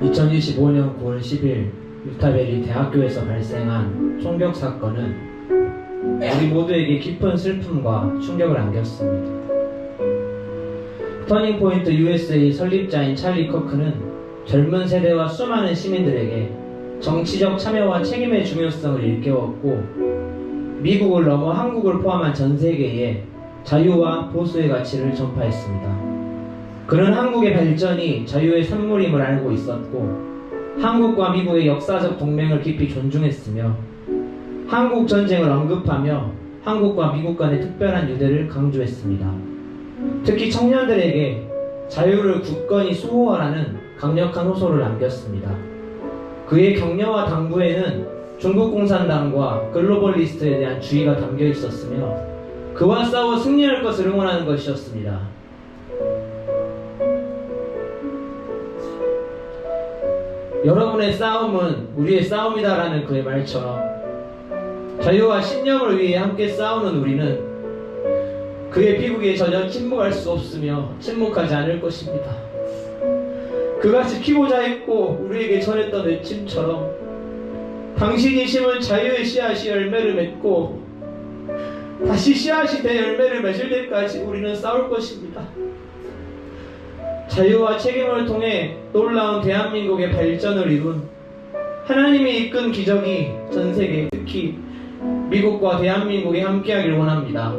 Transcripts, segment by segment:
2025년 9월 10일 유타베리 대학교에서 발생한 총격 사건은 우리 모두에게 깊은 슬픔과 충격을 안겼습니다. 터닝포인트 USA 설립자인 찰리 커크는 젊은 세대와 수많은 시민들에게 정치적 참여와 책임의 중요성을 일깨웠고 미국을 넘어 한국을 포함한 전 세계에 자유와 보수의 가치를 전파했습니다. 그는 한국의 발전이 자유의 산물임을 알고 있었고 한국과 미국의 역사적 동맹을 깊이 존중했으며 한국 전쟁을 언급하며 한국과 미국 간의 특별한 유대를 강조했습니다. 특히 청년들에게 자유를 굳건히 수호하라는 강력한 호소를 남겼습니다. 그의 격려와 당부에는 중국 공산당과 글로벌리스트에 대한 주의가 담겨 있었으며 그와 싸워 승리할 것을 응원하는 것이었습니다. 여러분의 싸움은 우리의 싸움이다라는 그의 말처럼 자유와 신념을 위해 함께 싸우는 우리는 그의 비극에 전혀 침묵할 수 없으며 침묵하지 않을 것입니다. 그가 지키고자 했고 우리에게 전했던 외침처럼 당신이 심은 자유의 씨앗이 열매를 맺고 다시 씨앗이 돼 열매를 맺을 때까지 우리는 싸울 것입니다. 자유와 책임을 통해 놀라운 대한민국의 발전을 이룬 하나님이 이끈 기적이 전 세계 특히 미국과 대한민국에 함께하길 원합니다.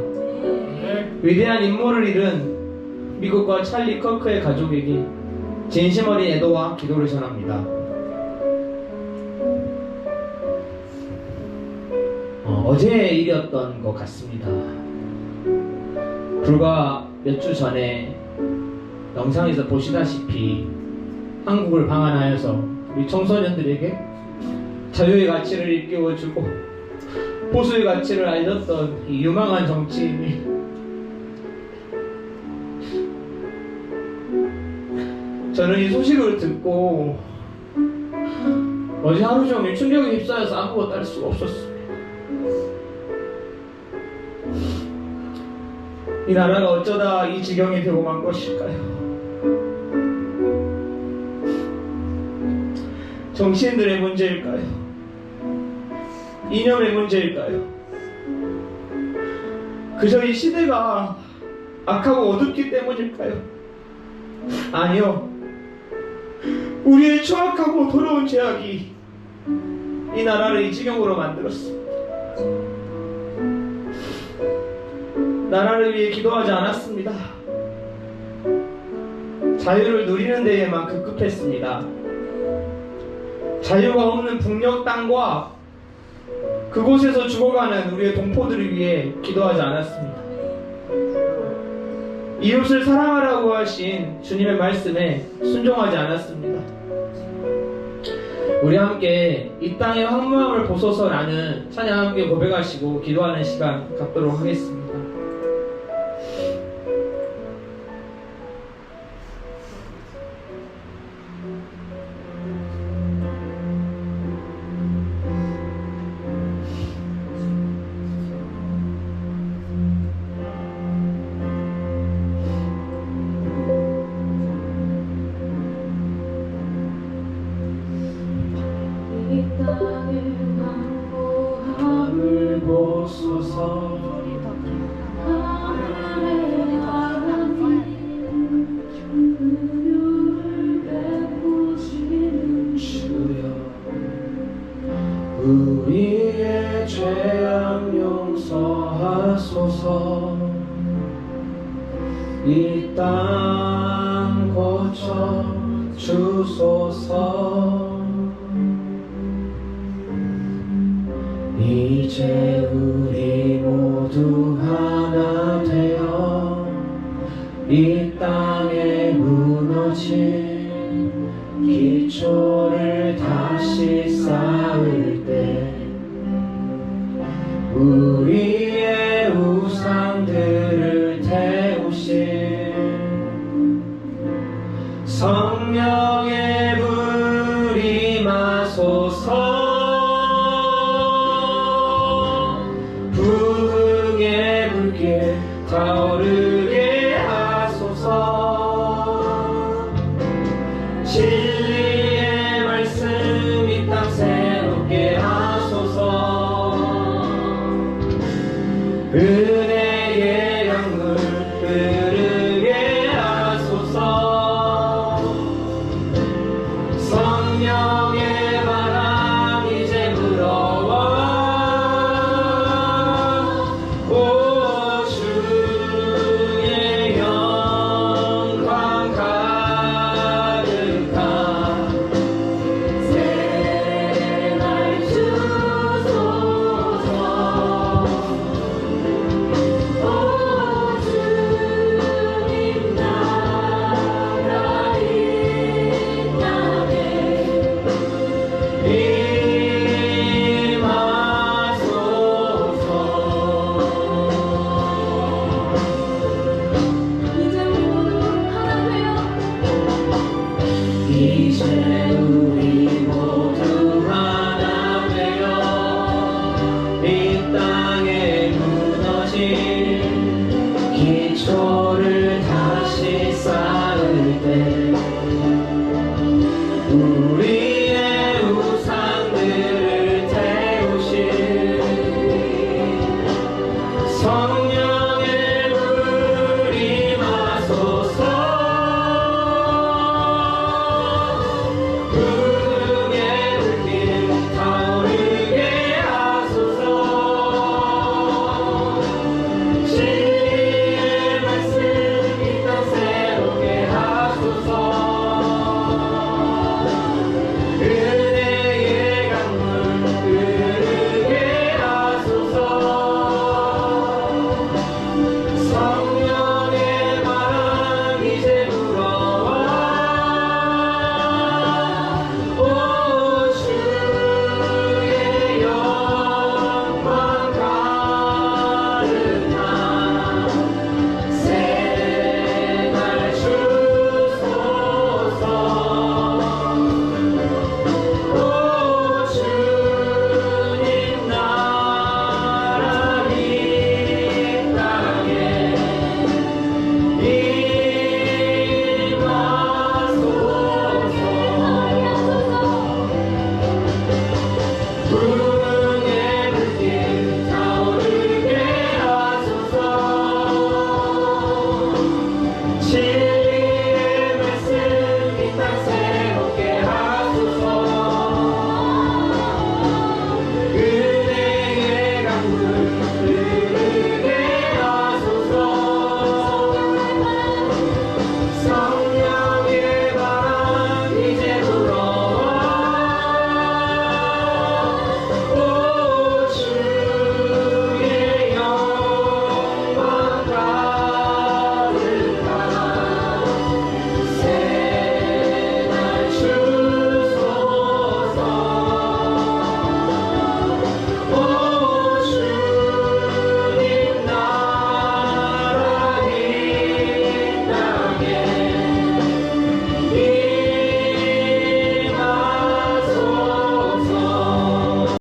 위대한 임무를 이룬 미국과 찰리 커크의 가족에게 진심 어린 애도와 기도를 전합니다. 어, 제의 일이었던 것 같습니다. 불과 몇 주 전에 영상에서 보시다시피 한국을 방한하여서 우리 청소년들에게 자유의 가치를 일깨워주고 보수의 가치를 알렸던 이 유망한 정치인이 저는 이 소식을 듣고 어제 하루 종일 충격에 휩싸여서 아무것도 할 수가 없었습니다. 이 나라가 어쩌다 이 지경이 되고 만 것일까요? 정치인들의 문제일까요? 이념의 문제일까요? 그저 이 시대가 악하고 어둡기 때문일까요? 아니요. 우리의 추악하고 더러운 죄악이 이 나라를 이 지경으로 만들었습니다. 나라를 위해 기도하지 않았습니다. 자유를 누리는 데에만 급급했습니다. 자유가 없는 북녘 땅과 그곳에서 죽어가는 우리의 동포들을 위해 기도하지 않았습니다. 이웃을 사랑하라고 하신 주님의 말씀에 순종하지 않았습니다. 우리 함께 이 땅의 황무함을 보소서라는 찬양 함께 고백하시고 기도하는 시간 갖도록 하겠습니다. 우리의 죄악 용서하소서. 이 땅 고쳐 주소서 이제 우리 모두 하나 되어 이 땅에 무너진 기초를 다시 쌓을 때 우리 불 기초를 다시 쌓을 때